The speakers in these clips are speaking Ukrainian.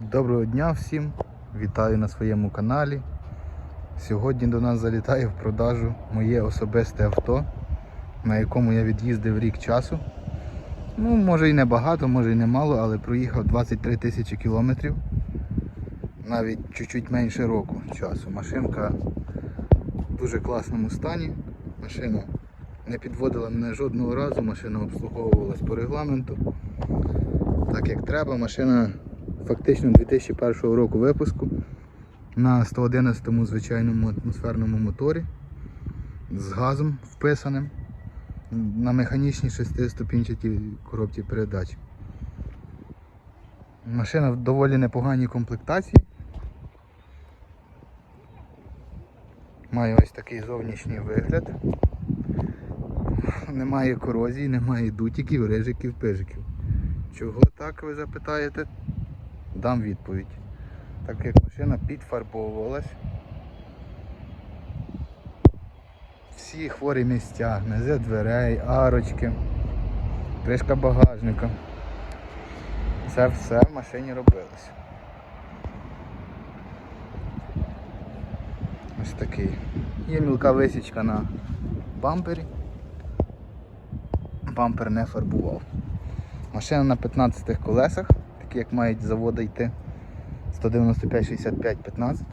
Доброго дня всім! Вітаю на своєму каналі. Сьогодні до нас залітає в продажу моє особисте авто, на якому я від'їздив рік часу. Ну, може і не багато, може і не мало, але проїхав 23 тисячі кілометрів. Навіть чуть-чуть менше року часу. Машинка в дуже класному стані. Машина не підводила мене жодного разу, машина обслуговувалась по регламенту. Так як треба, машина фактично 2001 року випуску на 111 му звичайному атмосферному моторі з газом вписаним на механічній шестиступінчатій коробці передач. Машина в доволі непоганій комплектації. Має ось такий зовнішній вигляд. Немає корозії, немає дутиків, рижиків, пижиків. Чого так ви запитаєте? Дам відповідь. Так як машина підфарбовувалась. Всі хворі місця, низи дверей, арочки, кришка багажника. Це все в машині робилось. Ось такий. Є мілка висічка на бампері. Бампер не фарбував. Машина на 15 колесах, як мають заводи йти. 195 65 15.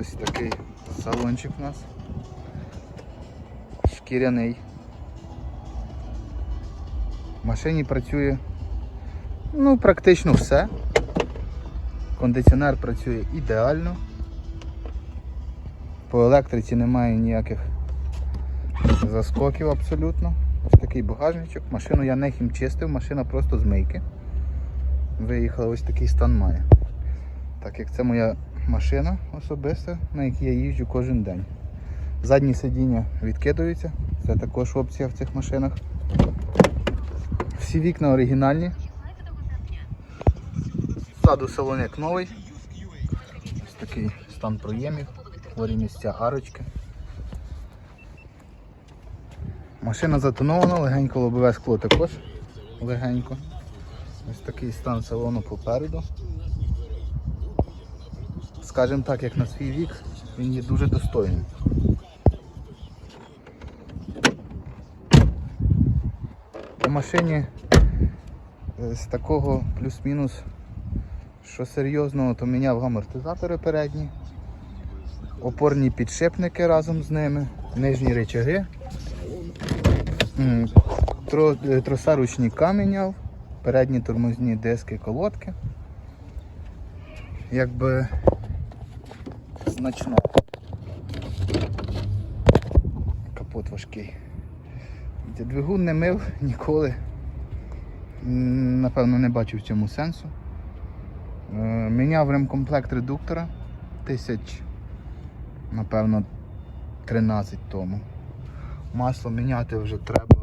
Ось такий салончик у нас. Шкіряний. В машині працює ну, практично все. Кондиціонер працює ідеально. По електриці немає ніяких заскоків абсолютно. Ось такий багажничок. Машину я не хімчистив, машина просто з мийки. Виїхала ось такий стан має. Так як це моя машина особиста, на якій я їжджу кожен день. Задні сидіння відкидаються, це також опція в цих машинах. Всі вікна оригінальні. Ззаду салон як новий. Ось такий стан проємів, хворі місця арочки. Машина затонована, легенько лобове скло також легенько. Ось такий стан салону попереду. Скажімо так, як на свій вік, він є дуже достойним. По машині е, з такого плюс-мінус, що серйозного, то міняв амортизатори передні, опорні підшипники разом з ними, нижні речаги. Е, Троса ручника міняв, передні тормозні диски, колодки. Якби значно. Капот важкий. Двигун не мив ніколи. Напевно, не бачив в цьому сенсу. Е, Міняв ремкомплект редуктора тисяч, напевно, 13 тому. Масло міняти вже треба.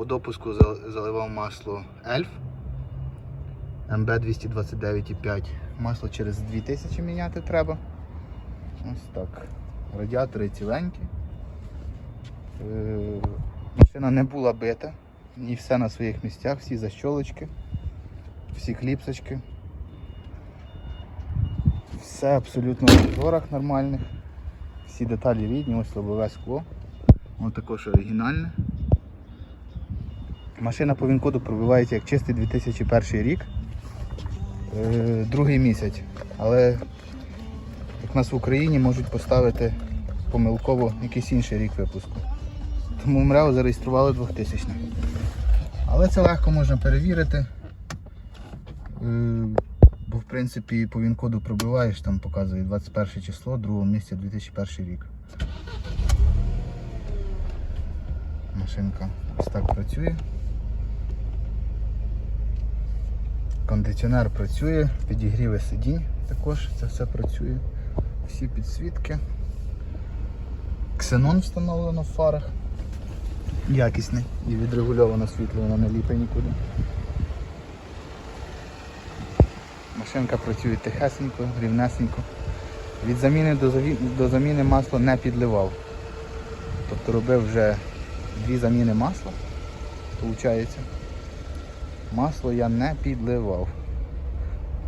По допуску заливав масло Elf МБ 229,5. Масло через 2000 міняти треба. Ось так. Радіатори ціленькі. Е, Машина не була бита. І все на своїх місцях, всі защолочки, всі кліпсочки. Все абсолютно в моторах нормальних. Всі деталі рідні, ось лобове скло. Воно також оригінальне. Машина по він-коду пробивається як чистий 2001 рік, е, другий місяць. Але як нас в Україні можуть поставити помилково якийсь інший рік випуску. Тому МРЕО зареєстрували 2000 Але це легко можна перевірити. Е, Бо в принципі по він-коду пробиваєш, там показує 21 число, 2 місяця 2001 рік. Машинка ось так працює. Кондиціонер працює, підігріви сидінь також, це все працює. Всі підсвітки. Ксенон встановлено в фарах. Якісний і відрегульовано світло, воно не ліпе нікуди. Машинка працює тихесенько, рівнесенько. Від заміни до, заві... до заміни масло не підливав. Тобто робив вже дві заміни масла, виходить. Масло я не підливав.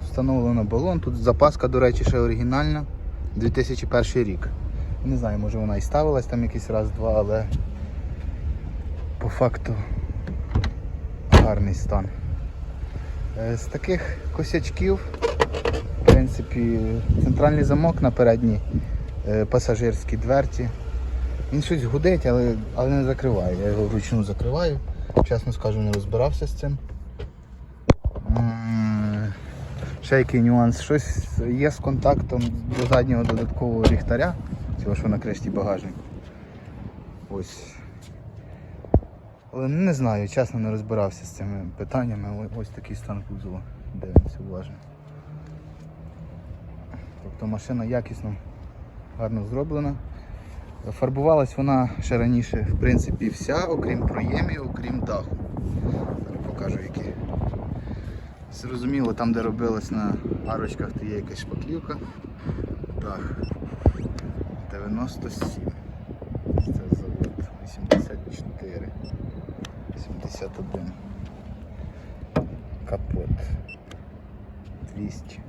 Встановлено балон. Тут запаска, до речі, ще оригінальна. 2001 рік. Не знаю, може вона і ставилась там якийсь раз-два, але по факту гарний стан. Е, З таких косячків, в принципі, центральний замок на передній е, пасажирській дверці. Він щось гудить, але, але не закриває. Я його вручну закриваю. Чесно скажу, не розбирався з цим. Ще який нюанс. Щось є з контактом до заднього додаткового ліхтаря, цього що на кришті багажнику. Ось. Але не знаю, чесно не розбирався з цими питаннями. Ось такий стан кузова. Дивимося уважно. Тобто машина якісно, гарно зроблена. Фарбувалась вона ще раніше, в принципі, вся, окрім проємів, окрім даху. Покажу які. Зрозуміло, там де робилось на арочках, то є якась шпаклівка. Дах 97. Це завод 84. 71. Капот 200.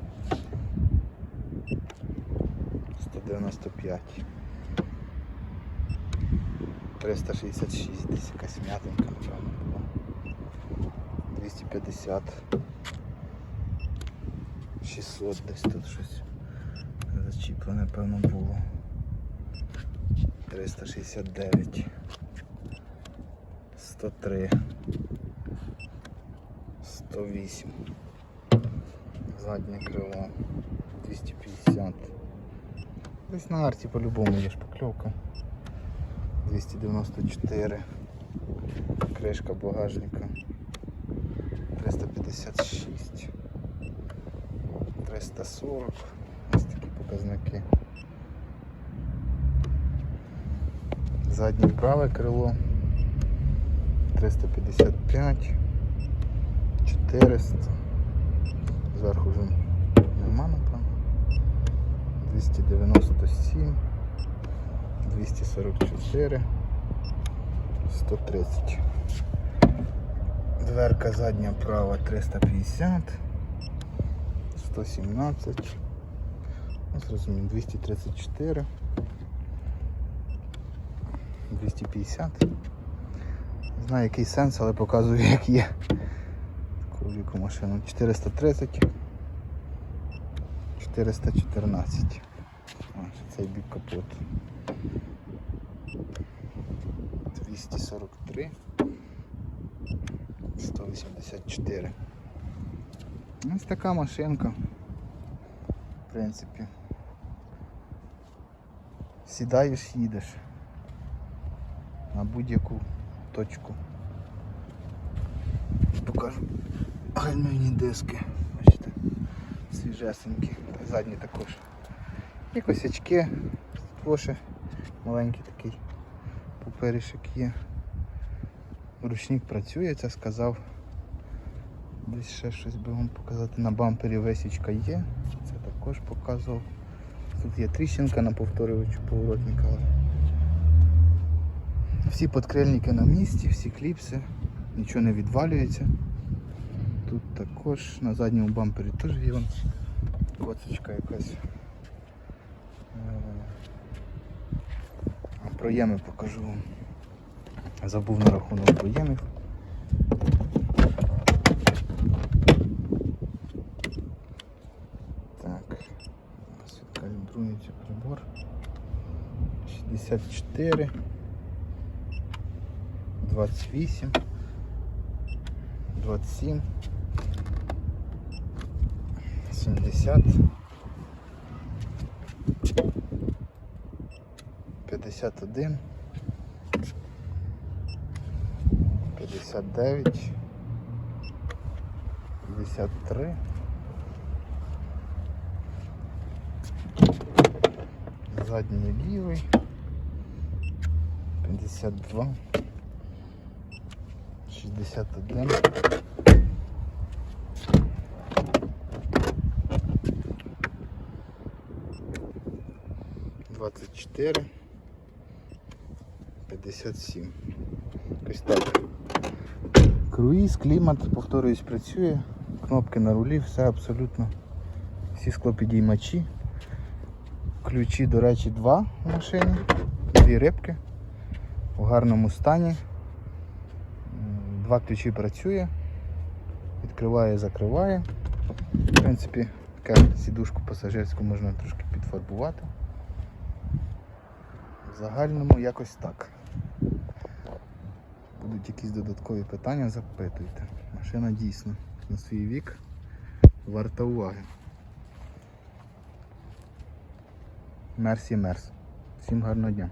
195. 366, десь якась м'ятинка, напевно. 250. 600 десь тут щось зачіплене, певно, було. 369. 103. 108. Заднє крило. 250. Десь на арті по-любому є шпакльовка. 294. Кришка багажника. 356. 340. Ось такі показники. Заднє праве крило. 355. 400. Зверху вже нема, напевно. 297. 244. 130. Дверка задня права 350. 117. Ну, зрозумів, 234. 250. Не знаю який сенс, але показую як є. Таку віку машину. 430. 414. А, цей бік капот. 243. 184. Ось така машинка. В принципі. Сідаєш, їдеш на будь-яку точку. Покажу гальмівні диски. Бачите, свіжесенькі. Задні також. Є косячки, Поше маленький такий поперішок є. Ручник працює, це сказав. Десь ще щось би вам показати. На бампері висічка є. Це також показував. Тут є тріщинка на повторювачу поворотника. Всі подкрильники на місці, всі кліпси, нічого не відвалюється. Тут також на задньому бампері теж є вон коцочка якась. Е, Проєми покажу вам. Забув на рахунок проємів. Так, у нас відкалібрується прибор. 64, 28, 27, 70, 51, 59, 53. Задній лівий. 52. 61. Двадцять чотири. П'ятдесят сім. Якось так. Круїз, клімат, повторююсь, працює. Кнопки на рулі, все абсолютно всі склопідіймачі. Ключі, до речі, два в машині, дві рибки у гарному стані. Два ключі працює, відкриває, закриває. В принципі, таку сідушку пасажирську можна трошки підфарбувати. В загальному якось так. Будуть якісь додаткові питання, запитуйте. Машина дійсно на свій вік варта уваги. Мерсі Мерс. Всім гарного дня.